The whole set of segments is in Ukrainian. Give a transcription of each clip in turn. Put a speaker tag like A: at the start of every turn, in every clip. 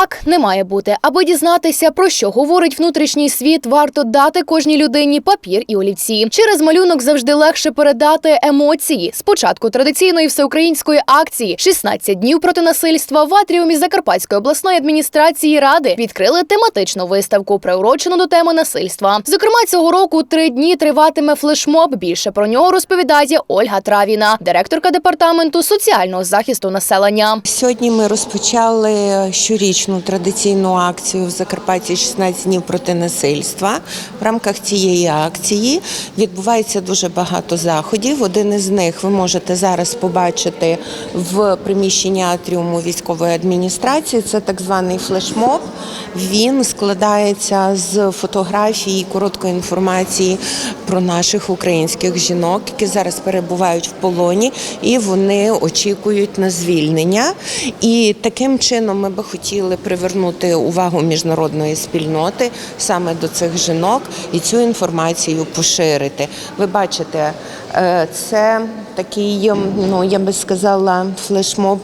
A: Так не має бути. Аби дізнатися, про що говорить внутрішній світ, варто дати кожній людині папір і олівці. Через малюнок завжди легше передати емоції. Спочатку традиційної всеукраїнської акції «16 днів проти насильства в атріумі Закарпатської обласної адміністрації ради відкрили тематичну виставку, приурочену до теми насильства. Зокрема, цього року три дні триватиме флешмоб. Більше про нього розповідає Ольга Травіна, директорка департаменту соціального захисту населення.
B: Сьогодні ми розпочали щорічну традиційну акцію в Закарпатті «16 днів проти насильства. В рамках цієї акції відбувається дуже багато заходів. Один із них ви можете зараз побачити в приміщенні атріуму військової адміністрації. Це так званий флешмоб. Він складається з фотографій і короткої інформації про наших українських жінок, які зараз перебувають в полоні, і вони очікують на звільнення. І таким чином ми би хотіли привернути увагу міжнародної спільноти саме до цих жінок і цю інформацію поширити. Ви бачите, е, це такий, ну я би сказала, флешмоб.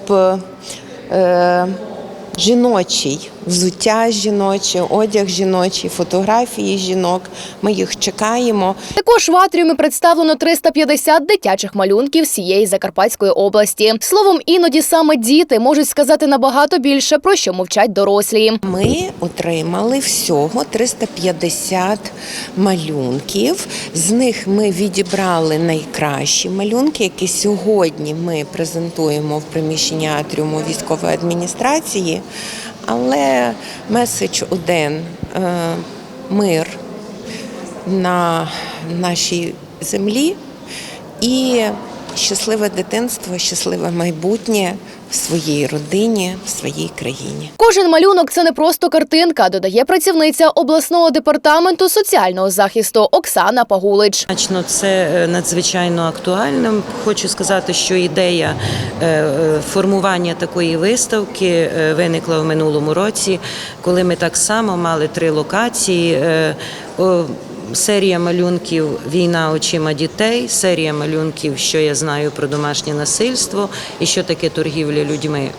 B: Жіночий взуття жіноче, одяг жіночий, фотографії жінок. Ми їх чекаємо.
A: Також в атріумі представлено 350 дитячих малюнків всієї Закарпатської області. Словом, іноді саме діти можуть сказати набагато більше про що мовчать дорослі.
B: Ми отримали всього 350 малюнків. З них ми відібрали найкращі малюнки, які сьогодні ми презентуємо в приміщенні атріуму військової адміністрації. Але меседж один е, мир на нашій землі і щасливе дитинство, щасливе майбутнє в своїй родині, в своїй країні.
A: Кожен малюнок це не просто картинка, додає працівниця обласного департаменту соціального захисту Оксана Пагулич.
C: Значно, це е, надзвичайно актуальним. Хочу сказати, що ідея е, е, формування такої виставки виникла в минулому році, коли ми так само мали три локації. Серія малюнків Війна очима дітей, серія малюнків, що я знаю про домашнє насильство і що таке торгівля людьми.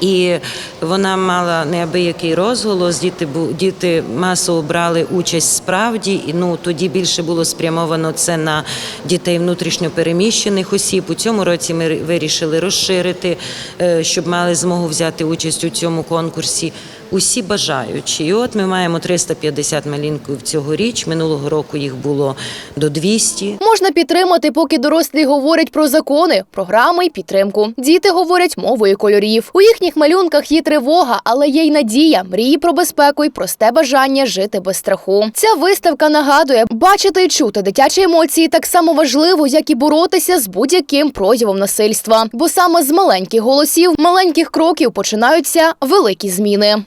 C: І вона мала неабиякий розголос. Діти діти масово брали участь справді. І ну тоді більше було спрямовано це на дітей внутрішньо переміщених осіб. У цьому році ми вирішили розширити, е, щоб мали змогу взяти участь у цьому конкурсі. Усі бажаючі. І от ми маємо 350 малюнків цьогоріч. Минулого року їх було до 200.
A: Можна підтримати, поки дорослі говорять про закони, програми й підтримку. Діти говорять мовою кольорів. У їхніх малюнках є тривога, але є й надія, мрії про безпеку і просте бажання жити без страху. Ця виставка нагадує, бачити і чути дитячі емоції так само важливо, як і боротися з будь-яким проявом насильства. Бо саме з маленьких голосів, маленьких кроків починаються великі зміни.